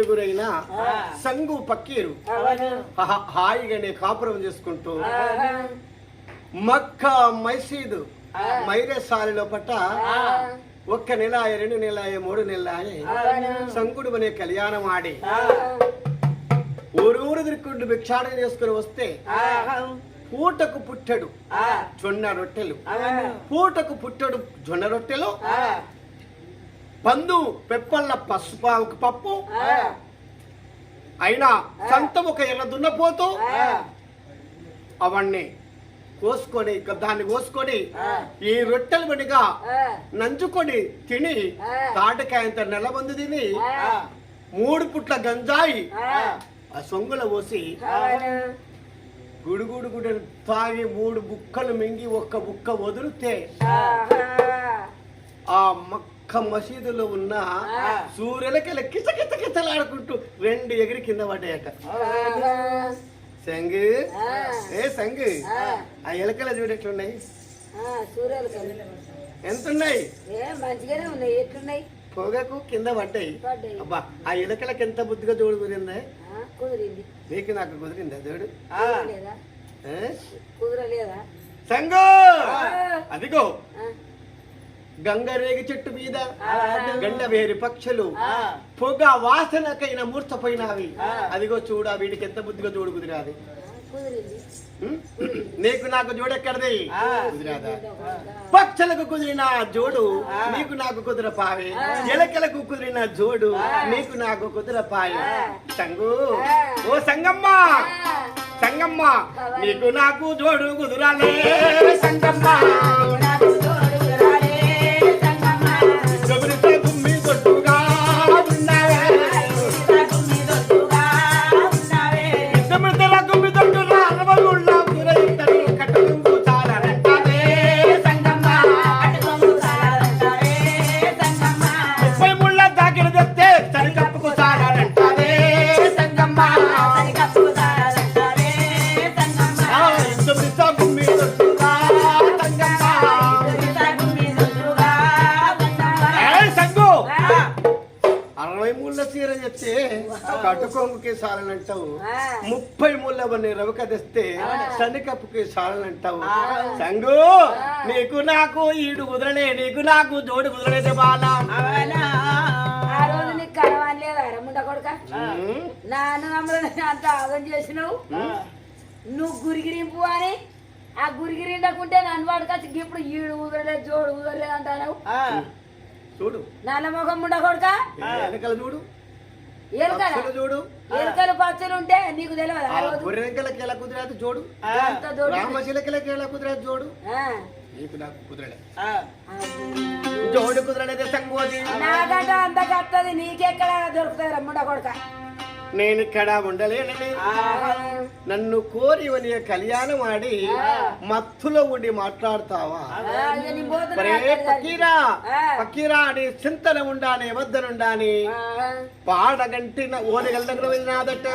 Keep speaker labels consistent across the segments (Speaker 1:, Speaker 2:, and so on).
Speaker 1: ఇరుగురైన సంగు పక్కీరు. హాయిగానే కాపురం చేసుకుంటూ మక్క మైసీదు మైరసాలిలో పట్ట ఒక్క నెల రెండు నెల మూడు నెల సంగుడు అనే కళ్యాణం ఆడి ఊరూరు తిరుక్కుంటూ భిక్షాటన చేసుకుని వస్తే పూటకు పుట్టడు జొన్న రొట్టెలు. పూటకు పుట్టడు జొన్న రొట్టెలు పందు పెప్పల్ల పసుపు పప్పు. అయినా సంతం ఒక ఎర్ర దున్నపోతూ అవన్నీ కోసుకొని దాన్ని కోసుకొని ఈ రొట్టెలు పడిగా నంచుకొని తిని తాటకాయంత నెలబంది తిని మూడు పుట్ల గంజాయి ఆ. సొంగుల పోసి గుడుగుడు గుడి తాగి మూడు బుక్కలు మింగి ఒక్క బుక్క వదిలితే ఆ మక్క మసీదులో ఉన్న సూర్యులకి కిచ కిచ కిచలాడుకుంటూ రెండు ఎగిరి కింద పడ్డాయట. సంగు ఏ సంగు ఆ. ఎలకల చూడెట్లున్నాయి
Speaker 2: సూర్యాలు
Speaker 1: ఎంత ఉన్నాయి
Speaker 2: ఏ మంచిగానే ఉన్నాయి. ఎట్లున్నాయి?
Speaker 1: పొగకు కింద పడ్డాయి. అబ్బా ఆ ఎలకలకి ఎంత బుద్ధిగా జోడు కుదిరిందా?
Speaker 2: ఆ, కుదిరింది.
Speaker 1: నీకు నాకు కుదిరిందా జోడు
Speaker 2: కుదరలేదా?
Speaker 1: సంగు. అదిగో. గంగరేగి చెట్టు మీద గండవేరి పక్షులు. పొగ వాసనకైన మూర్చపోయినవి అదిగో చూడా వీడికి ఎంత బుద్ధిగా జోడు కుదిరాది? నీకు నాకు జోడెక్కడది? కుదిరాదా? పక్షులకు కుదిరిన జోడు నీకు నాకు కుదిర పావే ఎలకలకు కుదిరిన జోడు నీకు నాకు కుదిర పాయే సంగు ఓ సంగమ్మ! సంగమ్మ! నీకు నాకు జోడు కుదురాలే. సంగమ్మ కట్టుకొంగుకి సాలనంటావు. ముప్పై ముళ్ళ బన్ని రవిక తెస్తే సన్నికప్పుకి సాలనంటావు. సంగు నీకు నాకు ఈడు కుదరలే నీకు నాకు జోడు కుదరలేదు బాలా.
Speaker 2: ఆ రోజు నీకు కలవాలేదా రమ్ముండ కొడుక. నాన్న నమ్మలని అంత ఆగం చేసినావు. నువ్వు గురిగిరింపు అని ఆ గురిగిరిండకుంటే నన్ను వాడుకొచ్చి ఇప్పుడు ఈడు కుదరలేదు జోడు కుదరలేదు అంటావు
Speaker 1: చూడు.
Speaker 2: నల్ల ముఖం ముండ కొడుక?
Speaker 1: వెనకల చూడు.
Speaker 2: ఎలుకల
Speaker 1: చూడు.
Speaker 2: ఎలుకలు పచ్చలు ఉంటే నీకు తెలియదు
Speaker 1: గొర్రెంకలకి ఎలా కుదిరాదు జోడు
Speaker 2: అంత దొడ్డు
Speaker 1: రామశిలకలకి ఎలా కుదిరాదు జోడు
Speaker 2: ఆ.
Speaker 1: నీకు నాకు కుదరలే.
Speaker 2: ఆ.
Speaker 1: జోడు కుదరలేదే సంగు అది
Speaker 2: నాకంటే అంత కత్తది నీకెక్కడ దొరుకుతుంది రమ్ముండ కొడుక
Speaker 1: నేను ఇక్కడ ఉండలేనని నన్ను కోరి వని కళ్యాణం ఆడి మత్తులో ఉండి మాట్లాడతావా? పకీరా పకీరా అని చింతన ఉండాని వద్దనుండాని? పాడగంటిన ఓనగల దగ్గర వెళ్ళినాదట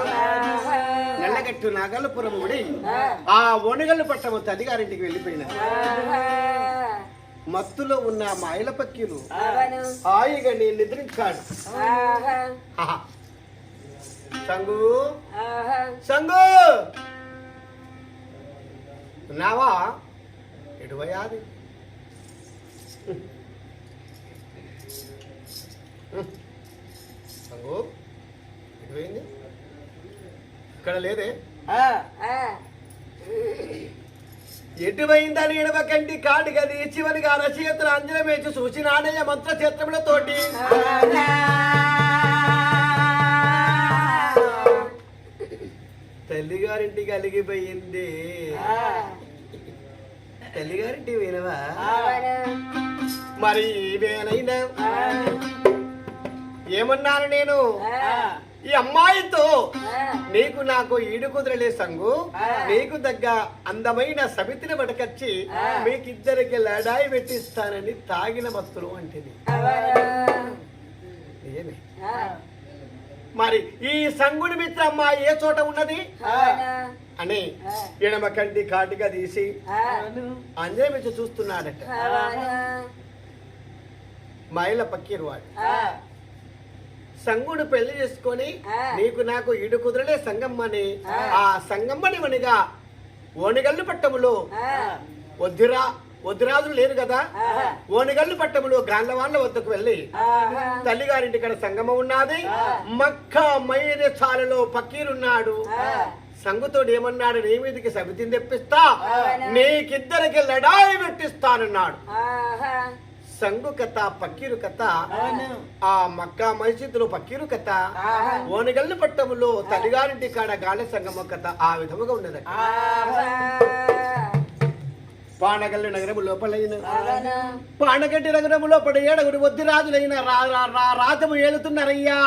Speaker 1: నెల్లగట్టు నాగలపురం ఉడి ఆ. ఓనగల్లు పట్టము తల్లిగారింటికి వెళ్ళిపోయిన. మత్తులో ఉన్న మాయల పక్కీలు హాయిగా నిద్రించాడు. సంగు. సంగు. ఉన్నావా? ఎటువయాది సంగు ఎటువైంది ఇక్కడ లేదే. ఎటువైందని ఎడవకంటి కాడు గది చివరిగా రచయితలు అంజనమేచి చూసి నాణయ్య మంత్ర చిత్రములతోటి తల్లిగారింటికి అలిగిపోయింది తల్లిగారింటి వినవా మరి ఇవేనైనా ఏమన్నాను నేను? ఈ అమ్మాయితో నీకు నాకు ఈడు కుదరలే సంగు. నీకు దగ్గ అందమైన సమితిని పడకచ్చి మీకిద్దరికి లడాయి పెట్టిస్తానని తాగిన మత్తులు అంటేది ఏమి మరి ఈ సంగుడి మిత్ర అమ్మాయి ఏ చోట ఉన్నది అని. ఎడమ కంటి కాటిగా తీసి. అంజయ్య మీద చూస్తున్నాడట. మైల పక్కీరు వాడు. సంగుడు పెళ్ళి చేసుకొని. నీకు నాకు ఈడు కుదరలే సంగమ్మని
Speaker 2: ఆ.
Speaker 1: సంగమ్మని వనిగా ఓనిగల్లు పట్టములో. వద్దిరా వద్దిరాజులు లేరు కదా. ఓనిగల్లు పట్టములో వాళ్ళ వద్దకు వెళ్ళి. తల్లిగారింటి ఇక్కడ సంగమ ఉన్నది. మక్క మైన చాలలో పక్కీరున్నాడు. సంగుతోడు ఏమన్నాడు నీ మీదకి సమితిని తెప్పిస్తా. నీకిద్దరికి లడాయి పెట్టిస్తానన్నాడు. సంగు కథ పక్కీరు కథ. ఆ మక్కా మసీదులో పక్కీరు కథ. ఓనగల్లు పట్టములో తల్లిగారింటి కాడ గాలి సంగమ కథ ఆ విధముగా ఉన్నది పానగల్లు నగరము లోపలైన
Speaker 2: అవును.
Speaker 1: పానగట్టి నగరము లోపల ఏడగురు వద్ది రాజులైన రాజము ఏలుతున్నారయ్యా.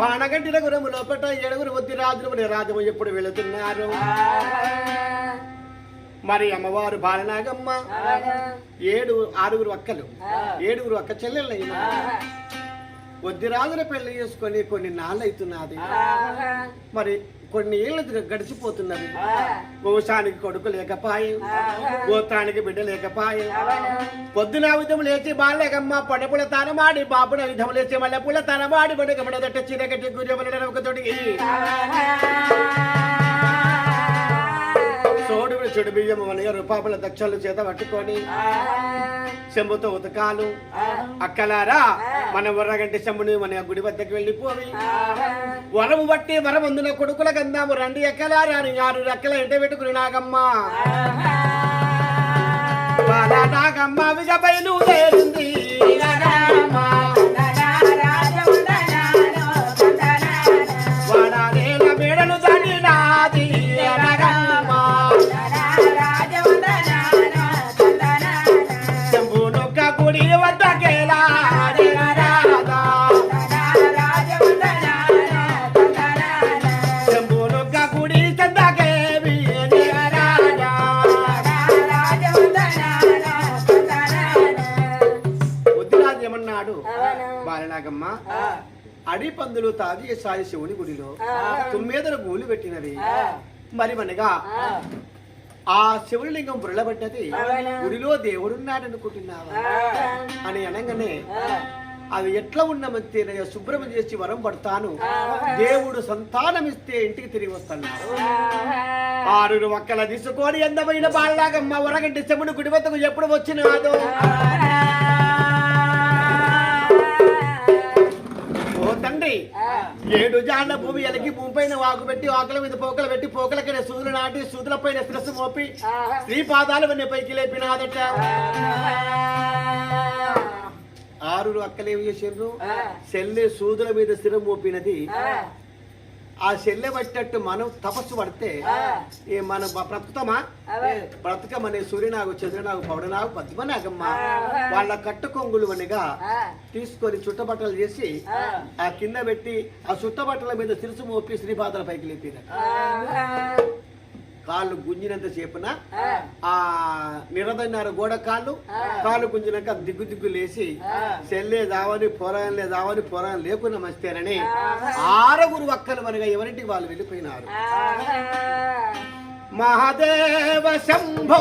Speaker 1: పానగట్టి నగరము లోపల ఏడుగురు వద్ది రాజులు రాజము ఎప్పుడు వెళుతున్నారు? మరి అమ్మవారు బాలనాగమ్మ ఏడు ఆరుగురు అక్కలు ఏడుగురు అక్క చెల్లెళ్ళైన వద్ది రాజుల పెళ్ళి చేసుకొని కొన్ని నాళ్ళు అవుతున్నది మరి కొన్ని ఏళ్ళు గడిచిపోతున్నది. వంశానికి కొడుకు లేకపాయే గోత్రానికి బిడ్డ లేకపాయే. పొద్దున విధము లేచి బాలేకమ్మ పడపుల తనమాడి బాపున విధము లేచి మళ్ళీ పుల తనమాడి బడగబడదట్ట చీరగట్టి గుర్రెబడి ఒకతోటి చెడు బియ్యము మనగా రూపాపుల దక్షలు చేత పట్టుకొని. చెంబుతో ఉతకాలు. అక్కలారా మన ఉర్రగంటి చెంబుని మన గుడి వద్దకు వెళ్ళిపోవి. వరము బట్టి వరమందున కొడుకుల గందాము రండి ఎక్కలారా ఆరు రెక్కల ఎంట పెట్టుకుని నాగమ్మ. నాగమ్మ విజ బయలుదేరింది అడి పందులు తాగి సాయి శివుని గుడిలో తుమ్మేదల గూలు పెట్టినది మరి మనగా ఆ. శివలింగం బురళబడ్డది గుడిలో దేవుడున్నాడు అనుకుంటున్నావా అని అనగానే అది ఎట్లా ఉన్నమంతే శుభ్రం చేసి వరం పడతాను. దేవుడు సంతానమిస్తే ఇంటికి తిరిగి వస్తున్నాడు ఆరు ఒక్కల తీసుకొని అందమైన బాలలాగమ్మ వరగంటి శివుని గుడి వద్దకు ఎప్పుడు వచ్చినాదో? ఏడు జాండ భూమి ఎలకి భూమి పైన వాకు పెట్టి ఆకుల మీద పోకలు పెట్టి పోకల కింద సూదులు నాటి సూదుల పైన శిరస్సు మోపి స్త్రీ పాదాలు వెన్న పైకి లేపినాదట. ఆరు అక్కలేం చేసిండ్రు సెల్లె సూదుల మీద స్థిరం మోపినది. ఆ సెల్లె పట్టేట్టు మనం తపస్సు పడితే మన బ్రతుకుతామా? బ్రతకమనే సూర్యనాగు చంద్రనాగు పౌడనాగు పద్మనాగమ్మ. వాళ్ళ కట్టు కొంగులు అనగా తీసుకొని చుట్టబట్టలు చేసి ఆ. కింద పెట్టి ఆ చుట్టబట్టల మీద సిరుసు మోపి శ్రీపాదల పైకి లేపిన కాళ్ళు గుంజినంత సేపున ఆ. నిరదన్నారు గోడ కాళ్ళు కాళ్ళు గుంజినాక దిగ్గు దిగ్గు లేచి సెల్లే దావని పొరాలే దావని పొరాలు లేకున్నా మస్తేనని ఆరుగురు వక్కలు మనగా ఎవరింటికి వాళ్ళు వెళ్ళిపోయినారు. మహాదేవ శంభో